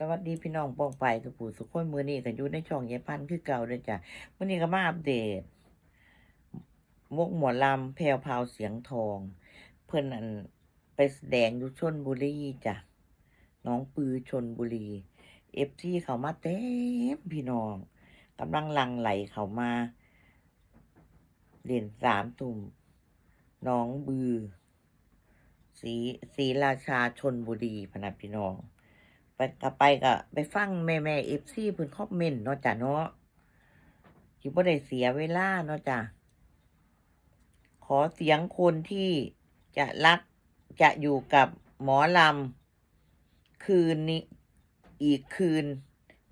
สวัสดีพี่น้องป้องไปสุผู้สุขคนมือนี้ก็อยู่ในช่องยายพันคือเก่าเด้อจ้ะมือนี้ก็มาอัปเดตมกหมอลำแพรวพาวเสียงทอง เพิ่นอันไปแสดงอยู่ชนบุรีจ้ะน้องปือชนบุรีเอฟซีเขามาเต็มพี่น้องกำลังลังไหลเขามาเด่นสามตุ่มน้องบือสีสีราชาชนบุรีพนับพี่น้อง ไปก็ไปก็ไปฟังแม่แม่เอฟซีเพิ่นคอมเมนต์เนาะจ้ะเนาะที่บ่ได้เสียเวลาเนาะจ้ะขอเสียงคนที่จะรักจะอยู่กับหมอลำคืนนี้อีกคืน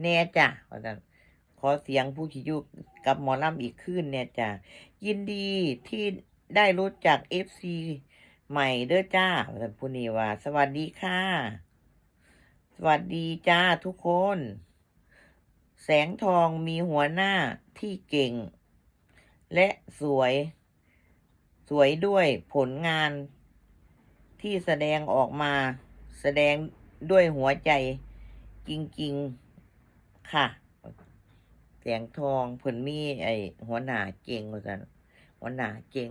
แน่จ้ะว่าซั่นขอเสียงผู้ที่อยู่กับหมอลำอีกคืนแน่จ้ะยินดีที่ได้รู้จักเอฟซีใหม่เด้อจ้าว่าซั่นผู้นี้ว่า สวัสดีค่ะ สวัสดีจ้าทุกคน แสงทองมีหัวหน้าที่เก่ง และสวย สวยด้วยผลงาน ที่แสดงออกมา แสดงด้วยหัวใจจริง ๆ ค่ะ แสงทองผลมีไอหัวหน้าเก่งเหมือนกัน หัวหน้าเก่ง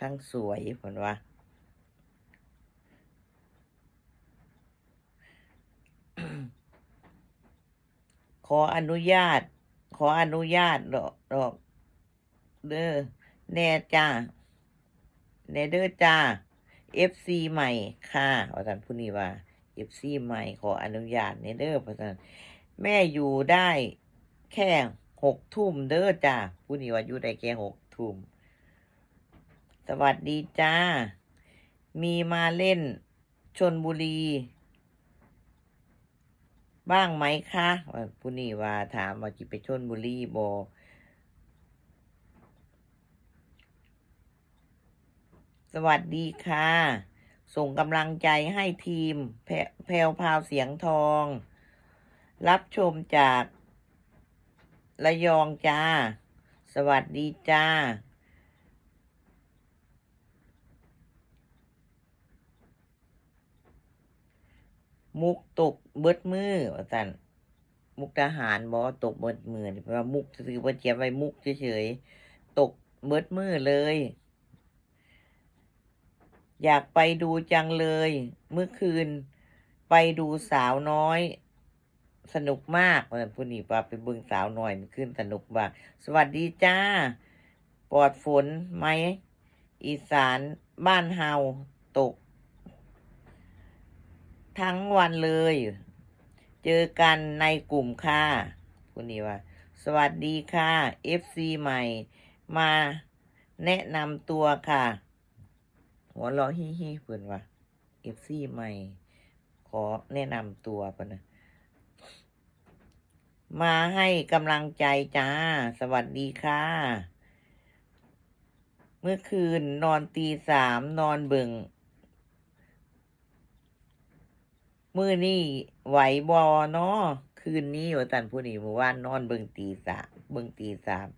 ทั้งสวยผลว่า ขออนุญาต ขออนุญาตดอกดอกเด้อแน่จ้าแน่เด้อจ้า FC ใหม่ค่ะอาจารย์ผู้นี้ว่า FC ใหม่ขออนุญาตแน่เด้ออาจารย์แม่อยู่ได้แค่หกทุ่มเด้อจ้าผู้นี้ว่าอยู่ได้แค่หกทุ่มสวัสดีจ้า มีมาเล่นชนบุรี บ้างไหมคะผู้นี้ว่าถามว่าจิไปชนบุรีบอสวัสดีค่ะ ส่งกำลังใจให้ทีม แพรแพรวพาวเสียงทอง รับชมจาก ระยองจ้า สวัสดีจ้า มุกตกเบิดมือว่าสั่นมุกทหารบอตกเบิดมือนี่แปลว่ามุกซื้อว่เจียบไว้มุกเฉยๆตกเบิดมือเลย อยากไปดูจังเลย เมื่อคืน ไปดูสาวน้อย สนุกมากว่าซั่นผู้นี้ว่าไปเบิ่งสาวน้อยมันขึ้นสนุกมากสวัสดีจ้า ปลอดฝนไหม อีสานบ้านเฮาตก ทั้งวันเลย เจอกันในกลุ่มค่ะ คุณนี่ว่า สวัสดีค่ะ FC ใหม่ มาแนะนำตัวค่ะ หัวเราะฮิฮิเพื่อนว่า FC ใหม่ ขอแนะนำตัวปะนะมาให้กำลังใจจ้า สวัสดีค่ะ เมื่อคืนนอนตีสามนอนเบิง มือนี่ไหวบอเนาะคืนนี้ว่าตันผู้นี้เมื่อวานนอนเบิงตีสามเบิงตีสาม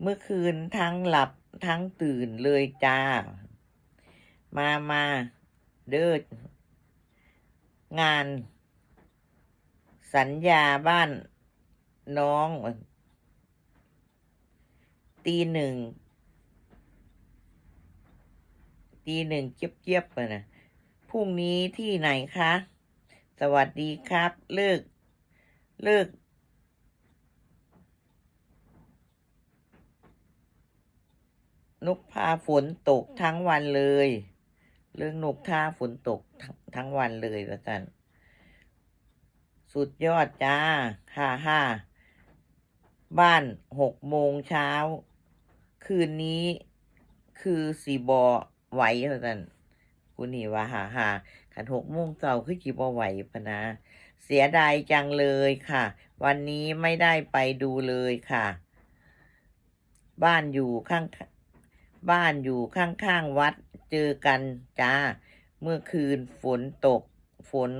เมื่อคืนทั้งหลับทั้งตื่นเลยจ้า มามาเด้องาน สัญญาบ้านน้อง ตีหนึ่ง ตีหนึ่งเจี๊ยบเจี๊ยบๆเลยนะ รุ่งนี้ที่ไหนคะ สวัสดีครับ เลิก เลิก นกพาฝนตกทั้งวันเลย เรื่องนกท่าฝนตกทั้งทั้งวันเลยว่าจัน สุดยอดจ้าฮ่าฮ่าบ้านหกโมงเช้า คืนนี้คือสีบอไหวว่าจัน กูนี่ว่าหาหาขันหกโมงเช้าคือจีบไหวพะนะเสียดายจังเลยค่ะ วันนี้ไม่ได้ไปดูเลยค่ะ บ้านอยู่ข้างบ้านอยู่ข้างๆวัดเจอกันจ้า เมื่อคืนฝนตก ฝน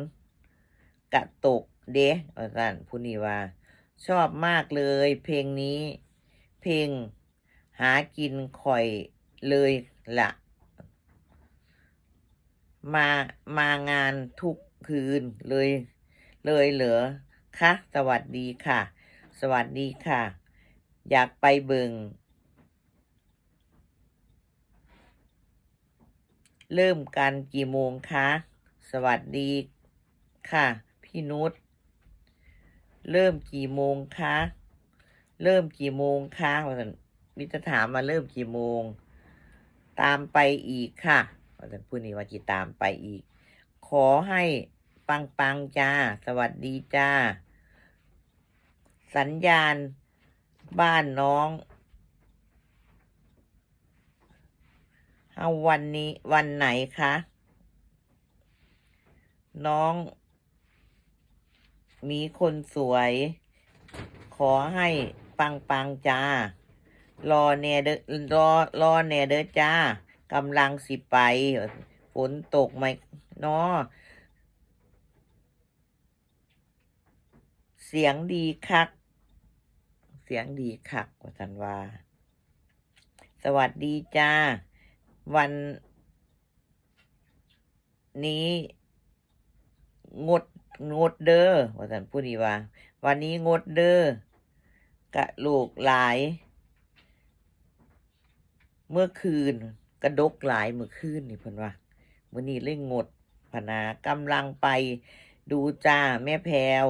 กะตกเดะอาจารย์ผู้นี้ว่า ชอบมากเลย เพลงนี้ เพลงหากินข่อยเลยละ มามางานทุกคืนเลย เลยเหรอคะสวัสดีค่ะ สวัสดีค่ะ อยากไปเบิงเริ่มกันกี่โมงคะ สวัสดีค่ะ พี่นุช เริ่มกี่โมงคะ เริ่มกี่โมงคะมิจะถามมาเริ่มกี่โมง ตามไปอีกค่ะ ว่าซั่นผู้นี้ว่าจีตามไปอีก ขอให้ปังปังจ้า สวัสดีจ้า สัญญาณบ้านน้องเอาวันนี้วันไหนคะ น้อง มีคนสวย ขอให้ปังปังจ้า รอเนเดอรอรอเนเดอจ้า กำลังสิไป ฝนตกไหมเนาะเสียงดีคัก เสียงดีคักว่าสันว่า สวัสดีจ้า วันนี้ งด งดเด้อว่าสันพูดดีว่า วันนี้งดเด้อกะลูกหลาย เมื่อคืน ระดกหลายเมื่อคืนนี่เพิ่นว่ามื้อนี้เล่งงดพนากำลังไปดูจ้า แม่แพว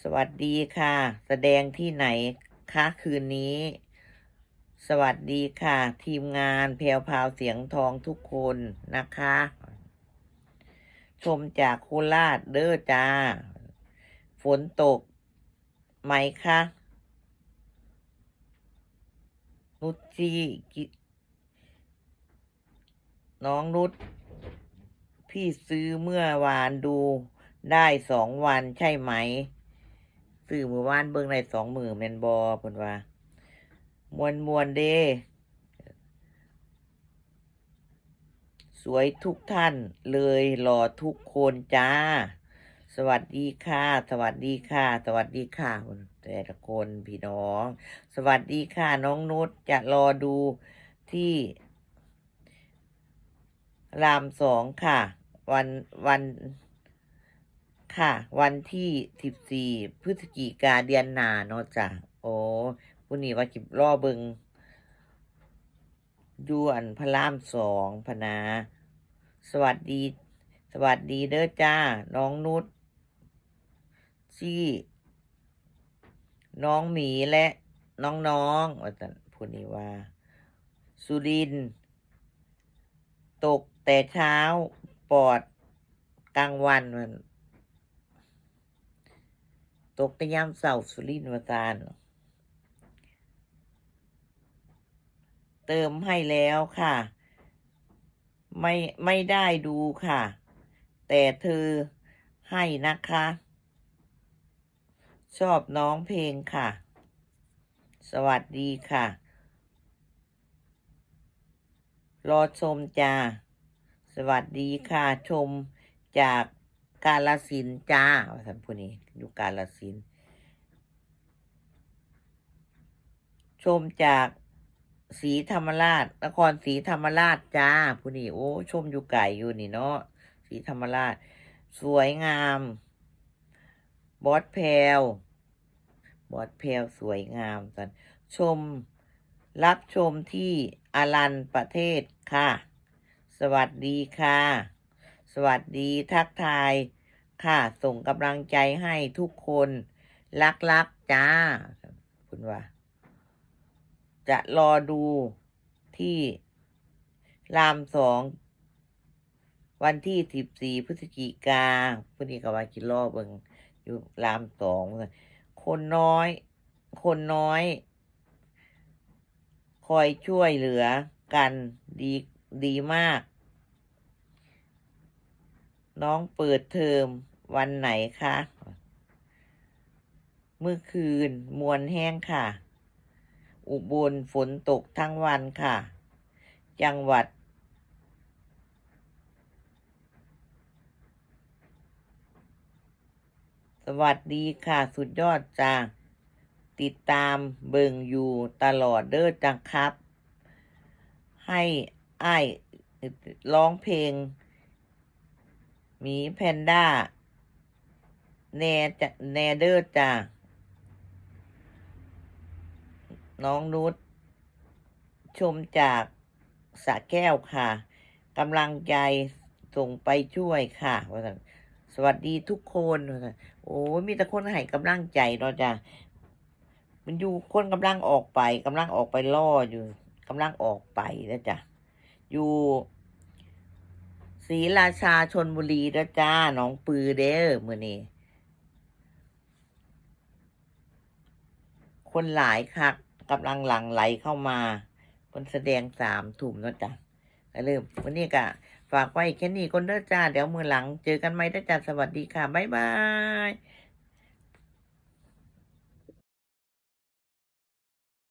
สวัสดีค่ะ แสดงที่ไหนคะคืนนี้ สวัสดีค่ะ ทีมงานแพวพาวเสียงทองทุกคนนะคะ ชมจากโคราชเด้อจ้า ฝนตกไหมคะ นุชจีกิน้องนุชพี่ซื้อเมื่อวานดูได้สองวันใช่ไหม ซื้อเมื่อวานเบิ่งได้สองหมือแมนบอเพิ่นว่า มวนมวนเดสวยทุกท่านเลยหล่อทุกคนจ้า สวัสดีค่ะ สวัสดีค่ะ สวัสดีค่ะแต่ละคนพี่น้อง สวัสดีค่ะน้องนุชจะรอดูที่รามสองค่ะ วันวันค่ะ วันที่สิบสี่พฤศจิกาเดือนหนาเนาะจ้ะโอ้ผู้นี้ว่าจิบรอเบิงดูอันพระรามสองพะนา สวัสดี สวัสดีเด้อจ้า น้องนุช ชี่ น้องหมีและน้องๆว่าแต่นผู้นี้ว่า สุริน ตกแต่เช้าปอดกลางวันมัน ตกแต่ยามเสาร์สุรินทร์วาซานเติมให้แล้วค่ะ ไม่ไม่ได้ดูค่ะ แต่เธอให้นะคะ ชอบน้องเพลงค่ะ สวัสดีค่ะ รอชมจ้า สวัสดีค่ะ ชมจากกาลสินจ้าท่านผู้นี้อยู่กาลสิน ชมจากศรีธรรมราช นครศรีธรรมราชจ้าผู้นี้โอ้ ชมอยู่ไก่อยู่นี่เนาะศรีธรรมราช สวยงาม บอสแพลวบอสแพลวสวยงามกันชมรับชมที่อารันประเทศค่ะ สวัสดีค่ะ สวัสดีทักทายค่ะ ส่งกำลังใจให้ทุกคนรักรักๆจ้า คุณว่า จะรอดูที่รามสอง วันที่สิบสี่พฤศจิกาพอดีกับว่ากินรอเบิง อยู่รามสองคนน้อย คนน้อย คอยช่วยเหลือกันดีดีมาก น้องเปิดเทอมวันไหนคะ เมื่อคืนมวลแห้งค่ะ อุบลฝนตกทั้งวันค่ะ จังหวัด สวัสดีค่ะ สุดยอดจ้าติดตามเบิงอยู่ตลอดเด้อจังครับ ให้อ้ายร้องเพลงหมีแพนด้า แนจะแนเดอร์จ้าน้องนุชชมจากสะแก้วค่ะกำลังใจส่งไปช่วยค่ะ สวัสดีทุกคน โอ้ยมีแต่คนให้กำลังใจเนาะจ้ะมันอยู่คนกำลังออกไปกำลังออกไปล่ออยู่กำลังออกไปแล้วจ้ะอยู่ศรีราชาชนบุรีแล้วจ้าหน้องปือเด้อมื่อนี้คนหลายคักกำลังหลั่งไหลเข้ามาคนแสดงสามถุ่มแล้วจ้ะก็เริ่มวันนี้ก็ ฝากไว้แค่นี้คนเด้อจ้า เดี๋ยวมือหลัง เจอกันไหมเด้อจ้า สวัสดีค่ะ บ๊ายบาย